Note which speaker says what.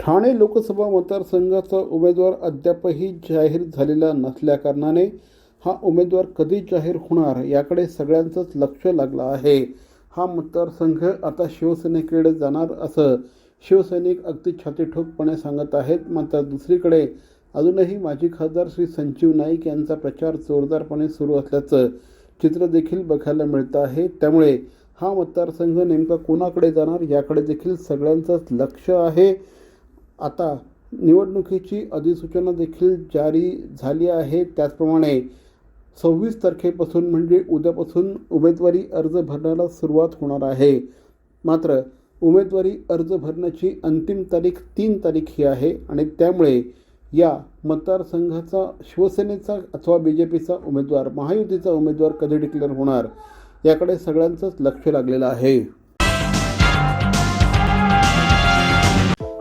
Speaker 1: ठाणे लोकसभा मतदारसंघाचा उमेदवार अद्यापही जाहीर झालेला नसल्याकारणाने हा उमेदवार कधी जाहीर होणार याकडे सगळ्यांचंच लक्ष लागलं आहे. हा मतदारसंघ आता शिवसेनेकडे जाणार असं शिवसैनिक अगदी छातीठोकपणे सांगत आहेत. मात्र दुसरीकडे अजूनही माजी खासदार श्री संजीव नाईक यांचा प्रचार जोरदारपणे सुरू असल्याचं चित्र देखील बघायला मिळतं आहे. त्यामुळे हा मतदारसंघ नेमका कोणाकडे जाणार याकडे देखील सगळ्यांचंच लक्ष आहे. आता निवडणुकीची अधिसूचना देखील जारी झाली आहे. त्याचप्रमाणे सव्वीस तारखेपासून म्हणजे उद्यापासून उमेदवारी अर्ज भरण्याला सुरुवात होणार आहे. मात्र उमेदवारी अर्ज भरण्याची अंतिम तारीख तीन तारीख ही आहे आणि त्यामुळे या मतदारसंघाचा शिवसेनेचा अथवा बी जे पीचा उमेदवार महायुतीचा उमेदवार कधी डिक्लेअर होणार याकडे सगळ्यांचंच लक्ष लागलेलं आहे.